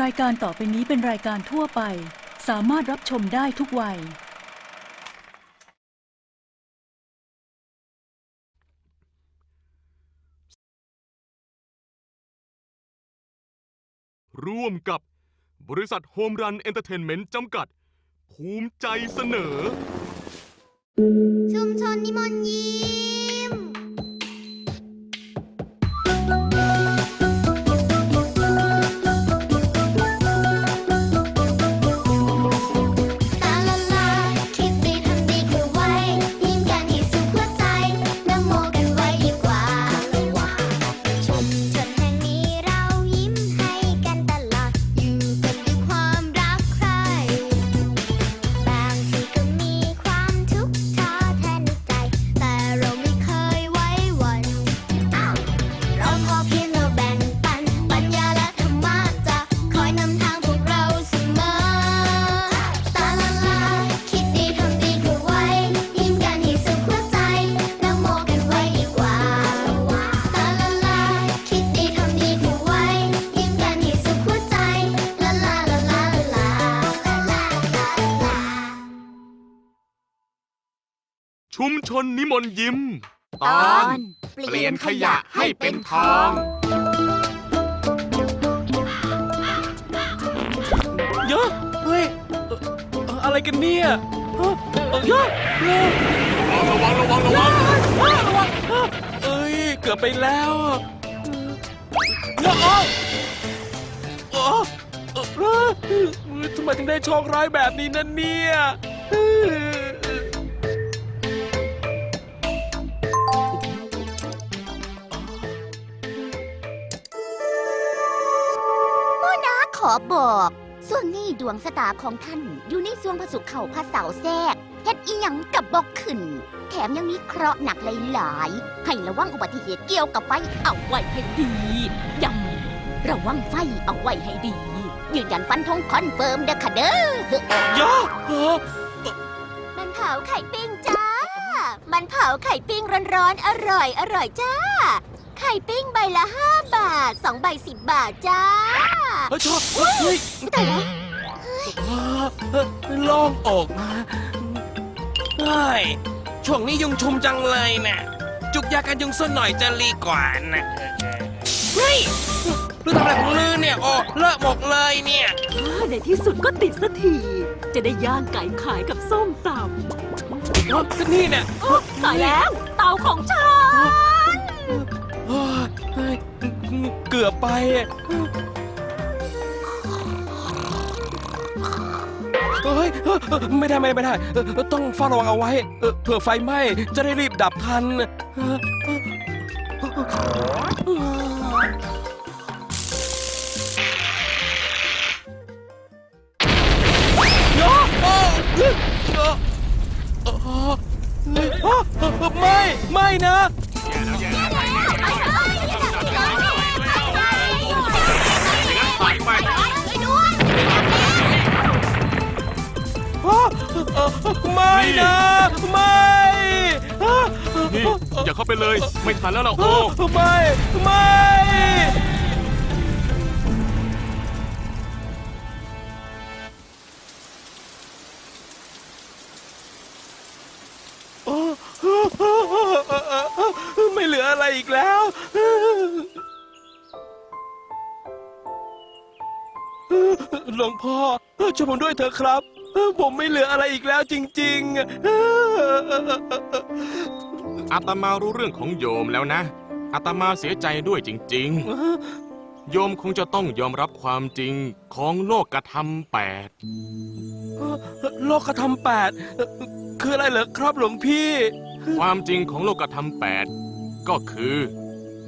รายการต่อไปนี้เป็นรายการทั่วไป สามารถรับชมได้ทุกวัย ร่วมกับบริษัทโฮมรันเอนเตอร์เทนเมนต์จำกัด ภูมิใจเสนอ ชุมชนนิมนต์ยิ้ม ชุมชนนิมนต์ยิ้ม ตอน เปลี่ยนขยะให้เป็นทอง เยอะเฮ้ยเอ่อเอ่ออะไรกันเนี่ยเอ่อเอ่อเยอะเยอะระวังระวังระวังเอ้ยเกือบไปแล้วอะเยอะอ๋ออ๋อเอ่อเอ่อทำไมถึงได้โชคร้ายแบบนี้นั่นเนี่ยเอ่อ อบอก ส่วนนี้ดวงสตาของท่าน อยู่ในส่วงพระสุขเข่าพระเสาแทรกเฮ็ดอีหยังกับบอกขึ้น แถมยังมีเคราะห์หนักหลายๆ ให้ระวังอุบัติเหตุเกี่ยวกับไฟเอาไว้ให้ดีย้ำระวังไฟเอาไว้ให้ดี ยืนยันฟันธงคอนเฟิร์มเด้อค่ะเด้อเยอะเอ่อมันเผาไข่ปิ้งจ้า มันเผาไข่ปิ้งร้อนๆ อร่อยอร่อยจ้า ไข่ปิ้งใบละ 5 บาท 2 ใบ 10 บาทจ้า เฮ้ยชอบเฮ้ยแต่ละเอ่อเอ่อโล่องอกนะเฮ้ยช่วงนี้ยุงชุมจังเลยนะจุกยากันยุงสักหน่อยจะรีกว่านะเฮ้ยลือทำอะไรของลือเนี่ยโอ้เลอะหมกเลยเนี่ยในที่สุดก็ติดสักที จะได้ย่างไก่ขายกับส้มตเอ้าก็นี่เนี่ยำตายแล้ว เตาของฉัน เฮ้ยเฮ้ยเกือบไป เฮ้ยเฮ้ยไม่ได้ไม่ได้ไม่ได้เออต้องเฝ้าระวังเอาไว้เออเผื่อไฟไหม้จะได้รีบดับทันเอ่อโยโอ้เฮ้ยโอ้โอ้เฮ้ยอ้าวไม่ ไม่นะถ่ ไม่นะ ไม่อ้าวนี่อย่าเข้าไปเลย ไม่ทันแล้วล่ะโอ้ไม่ ไม่โอ้ไม่เหลืออะไรอีกแล้ว หลวงพ่อ ช่วยผมด้วยเถอะครับ ผมไม่เหลืออะไรอีกแล้วจริงๆ อาตมารู้เรื่องของโยมแล้วนะ อาตมาเสียใจด้วยจริง ๆ โยมคงจะต้องยอมรับความจริงของโลกกระทำแปด โลกธรรมแปดคืออะไรเหรอครับหลวงพี่ ความจริงของโลกธรรมแปดก็คือ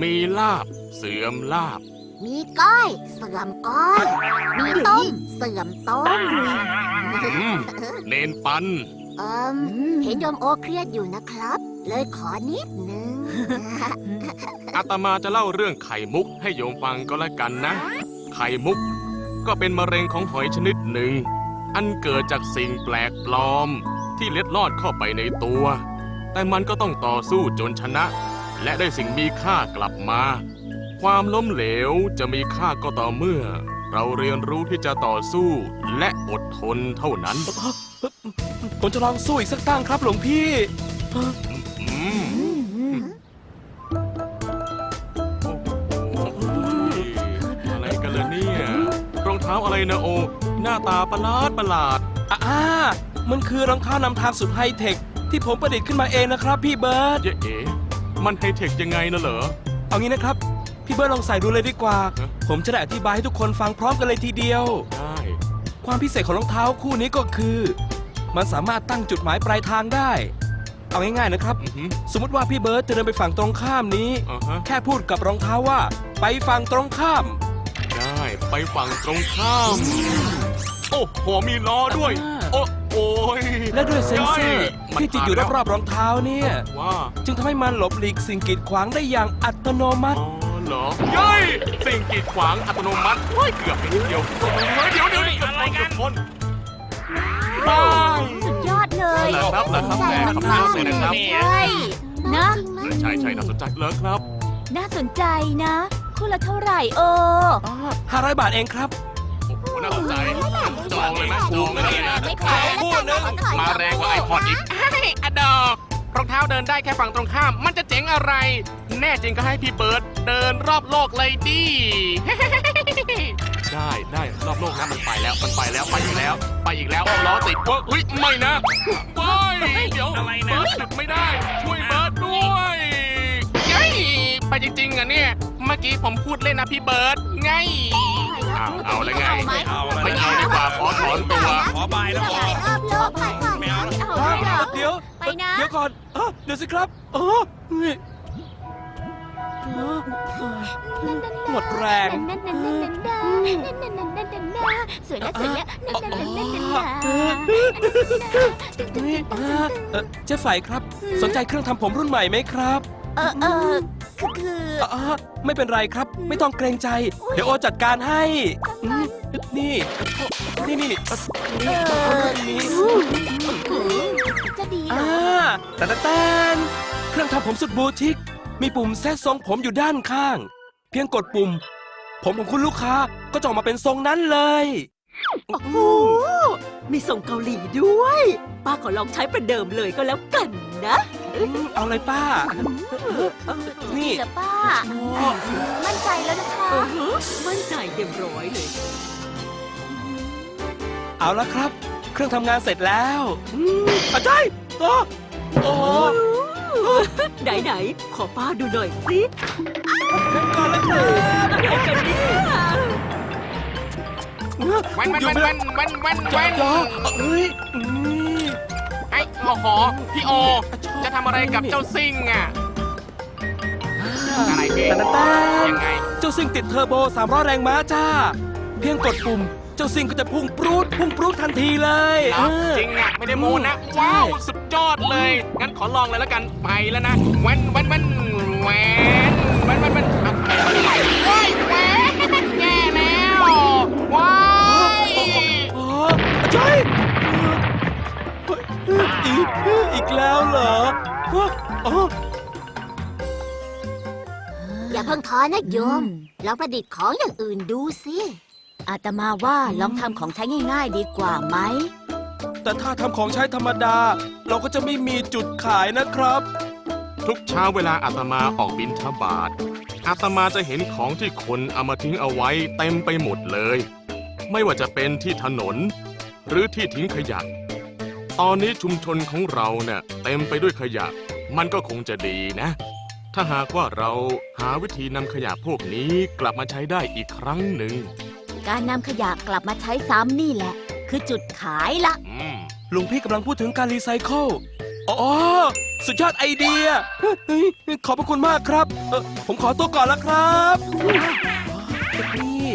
มีลาบเสื่อมลาบ มีก้อย เสื่อมก้อย มีต้ม เสื่อมต้มอืมเนนปัน เอิมเห็นโยมโอเครียดอยู่นะครับ เลยขอนิดนึง อาตมาจะเล่าเรื่องไข่มุกให้โยมฟังก็แล้วกันนะ ไข่มุก ก็เป็นมะเร็งของหอยชนิดหนึ่ง อันเกิดจากสิ่งแปลกปลอม ที่เล็ดลอดเข้าไปในตัว แต่มันก็ต้องต่อสู้จนชนะ และได้สิ่งมีค่ากลับมา ความล้มเหลวจะมีค่าก็ต่อเมื่อ เราเรียนรู้ที่จะต่อสู้และอดทนเท่านั้น ผมจะลองสู้อีกสักตั้งครับหลวงพี่อืมโอ้โหอะไรกันเลยเนี่ยรองเท้าอะไรนะโอ หน้าตาประหลาดประหลาด อ่า มันคือรองเท้านำทางสุดไฮเทค ที่ผมประดิษฐ์ขึ้นมาเองนะครับพี่เบิร์ตเย้เอ๋มันไฮเทคยังไงนะเหรอ เอางี้นะครับ พี่เบิร์ตลองใส่ดูเลยดีกว่าฮะผมจะได้อธิบายให้ทุกคนฟังพร้อมกันเลยทีเดียว ได้ความพิเศษของรองเท้าคู่นี้ก็คือ มันสามารถตั้งจุดหมายปลายทางได้ เอาง่ายๆนะครับ อือหือ สมมติว่าพี่เบิร์ตจะเดินไปฝั่งตรงข้ามนี้ อ่าฮะ แค่พูดกับรองเท้าว่า ไปฝั่งตรงข้าม ได้ไปฝั่งตรงข้าม โอ้โหมีล้อด้วย อ่า โอ้โอ้ยและด้วยเซ็นเซอร์มันที่ติดอยู่ผ่านแล้วรอบๆรองเท้าเนี่ยว่า จึงทำให้มันหลบหลีกสิ่งกีดขวางได้อย่างอัตโนมัติ อ๋อ เหรอเย้ยสิ่งกีดขวางอัตโนมัติเฮ้ยเกือบไปนิดเดียวเฮ้ยเดี๋ยวเดี๋ยวเดี๋ยวอะไรกันคนบายสุดยอดเลยเหรอครับเหรอครับแม่ครับมากแม่นะครับ ใช่นะใช่ใช่น่าสนใจเลยครับน่าสนใจนะ คู่ละเท่าไหร่โอห้าร้อยบาทเองครับ โอ้โหน่าสนใจจองเลยไหมจองเลยนะไม่ขายคู่หนึงมาแรงกว่าไอพอดอีกอดอร องเท้าเดินได้แค่ฝั่งตรงข้าม มันจะเจ๋งอะไร แน่จริงก็ให้พี่เบิร์ดเดินรอบโลกเลยดิ ได้ได้รอบโลกนะมันไปแล้วมันไปแล้วไปอีกแล้ว ไปอีกแล้วล้อติดว่าเฮ้ยไม่นะไม่เดี๋ยวเบิร์ดหยุดไม่ได้ ช่วยเบิร์ดด้วยเย้ยไปจริงๆอะเนี่ย เมื่อกี้ผมพูดเล่นนะพี่เบิร์ดไงเอาเอาเลยไงไม่เอาไม่เอาดีกว่าขอถอนตัว ขอบายแล้วหลายรอบโลกไปค่ะ ไม่เอาไม่เอาเดี๋ยวไปนะ เดี๋ยวก่อนเอ้อเดี๋ยวสิครับเออเฮ้ยเออหมดแรง นั่นนั่นนั่นนั่นนั่นนั่นนั่นนั่นนั่นนั่นสวยแล้วสวยแล้วนั่นนั่นนั่นนั่นนั่นเฮ้ยอ่าเอ่อเจ๊ไฝครับ สนใจเครื่องทำผมรุ่นใหม่ไหมครับ เออเออ คือคือ อ่าไม่เป็นไรครับ ไม่ต้องเกรงใจ เดี๋ยวโอจัดการให้อืมนี่ นี่นี่เอ่อนี่นี่จะดีเหรอ่าอแต่แต่แต่นเครื่องทำผมสุดบูทิก มีปุ่มแซะทรงผมอยู่ด้านข้าง เพียงกดปุ่ม ผมของคุณลูกค้าก็จะออกมาเป็นทรงนั้นเลยโอ้โหมีส่งเกาหลีด้วย ป้าขอลองใช้ประเดิมเลยก็แล้วกันนะ อืมเอาเลยป้า นี่เหรอป้าโอ้มั่นใจแล้วนะคะเออฮะมั่นใจเต็มร้อยเลย เอาละครับ เครื่องทำงานเสร็จแล้วอืมอาจารย์โอ้โอ้ไหนไหนๆขอป้าดูหน่อยสิเล่นก่อนแล้วครับอะไรกันเนี่ยวันวันวันวันวันวันจอวันจอเฮ้ยอืมไอ้ โอ้โห พี่โอ จะทำอะไรกับเจ้าซิ่งอะ อะไรเองแต่แต่แต่ยังไง เจ้าซิ่งติดเทอร์โบ300แรงม้าจ้า เพียงกดปุ่ม เจ้าซิ่งก็จะพุ่งปรูดพุ่งปรูดทันทีเลยเออจริงอะ ไม่ได้โมนะ ว้าว สุดยอดเลย งั้นขอลองเลยแล้วกัน ไปแล้วนะแวันแวันแวันแวนแวันแวันแวันอะว้ายแวนแย่แล้วว้ายอ๋ออาจารย์เฮ้ย อีกอีกแล้วเหรอฮะอ๋ออย่าเพิ่งท้อนะโยม ลองประดิษฐ์ของอย่างอื่นดูสิ อาตมาว่าลองทำของใช้ง่ายๆดีกว่าไหม แต่ถ้าทำของใช้ธรรมดา เราก็จะไม่มีจุดขายนะครับ ทุกเช้าเวลาอาตมาออกบินทบาทอาตมาจะเห็นของที่คนเอามาทิ้งเอาไว้เต็มไปหมดเลย ไม่ว่าจะเป็นที่ถนน หรือที่ทิ้งขยะ ตอนนี้ชุมชนของเราเนี่ยเต็มไปด้วยขยะ มันก็คงจะดีนะ ถ้าหากว่าเราหาวิธีนำขยะพวกนี้กลับมาใช้ได้อีกครั้งหนึ่ง การนำขยะกลับมาใช้ซ้ำนี่แหละ คือจุดขายละ อืม ลุงพี่กำลังพูดถึงการรีไซเคิล อ๋อ สุดยอดไอเดียเฮ้ยขอบพระคุณมากครับเอ่อผมขอตัวก่อนแล้วครับอ๋อนี่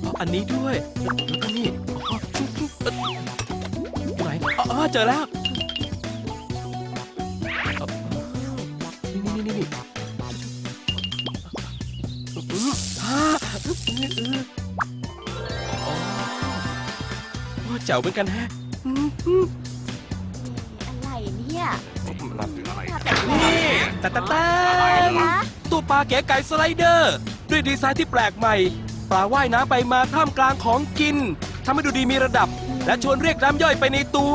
เอาอันนี้ด้วย แล้วก็นี่อ๋อ เออไหนอ๋ออ๋อเจอแล้วนี่นี่นี่นี่ว่าอ๋อแจ๋วเหมือนกันแฮะอะไรเนี่ยรับอะไรนี่แต่แต่แต่นะตัวปลาเก๋ไก่สไลเดอร์ ด้วยดีไซน์ที่แปลกใหม่ ปลาว่ายน้ำไปมาท่ามกลางของกินทำให้ดูดีมีระดับ และชวนเรียกน้ำย่อยไปในตัว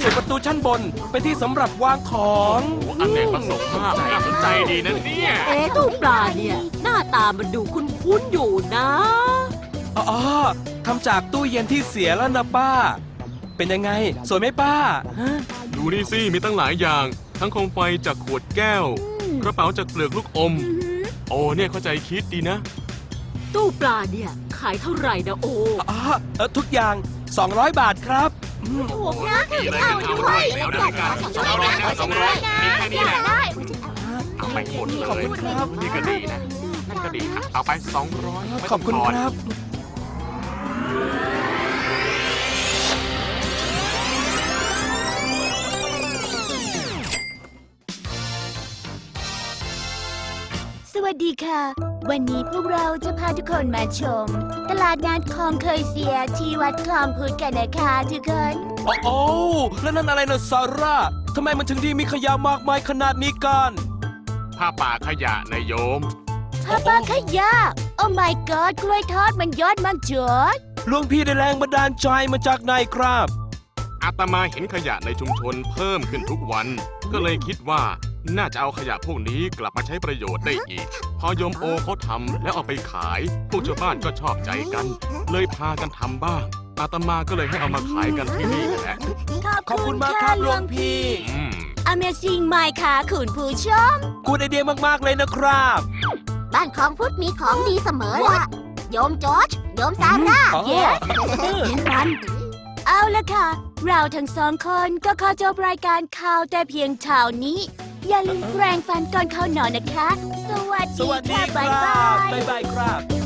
ส่วนประตูชั้นบนเป็นที่สำหรับวางของโอ้อันเนกประสงค์มากน่าสนใจดีนะเนี่ย เอ๊ะตู้ปลาเนี่ย หน้าตามันดูคุ้นๆอยู่นะ อ๋อทำจากตู้เย็นที่เสียแล้วนะป้า เป็นยังไง สวยไหมป้าฮะดูนี่สิ มีตั้งหลายอย่าง ทั้งโคมไฟจากขวดแก้ว กระเป๋าจากเปลือกลูกอม โอ้เนี่ยเข้าใจคิดดีนะ ตู้ปลาเนี่ย ขายเท่าไหร่นะโอ อ๋อเอ่อทุกอย่าง 200 บาทครับ ถูกนะนี่เลยเอาด้วด้วยยเอาด้วกันเอาด้วยกันสองร้อยมีแค่นี้แหละได้เอาไปหมดเลยครับนี่ก็ดีนะนั่นก็ดีครับเอาไปสองร้อยขอบคุณครับ สวัสดีค่ะ วันนี้พวกเราจะพาทุกคนมาชม ตลาดนัดคลองเคยเสียที่วัดคลองพุทธกันนะคะทุกคน โอ้โอ้แล้วนั่นอะไรนะซาร่าทำไมมันถึงดีมีขยะมากมายขนาดนี้กันผ้าป่าขยะนายโยมพ่อป้าขยะ โอ้ my god กล้วยทอดมันยอดมากจอดหลวงพี่ได้แรงบันดาลใจมาจากไหนครับ อาตมาเห็นขยะในชุมชนเพิ่มขึ้นทุกวัน ก็เลยคิดว่า น่าจะเอาขยะพวกนี้กลับมาใช้ประโยชน์ได้อีก พอโยมโอเขาทำแล้วเอาไปขาย พวกชาวบ้านก็ชอบใจกัน เลยพากันทำบ้าง อาตมาก็เลยให้เอามาขายกันที่นี่แหละขอบคุณมากครับหลวงพี่ อืม Amazing ไหมคะคุณผู้ชม กูดไอเดียมากๆเลยนะครับ บ้านของพุทธมีของดีเสมอล่ะ โยมจอร์จโยมซาร่าอ๋อ เย้เห็นมัน เอาละค่ะ เราทั้งสองคนก็ขอจบรายการข่าวแต่เพียงเท่านี้ อย่าลืมแปรงฟันก่อนเข้านอนนะคะ สวัสสดีวัสดีค่ะคบ๊ายรับาย บ๊ายบายครับ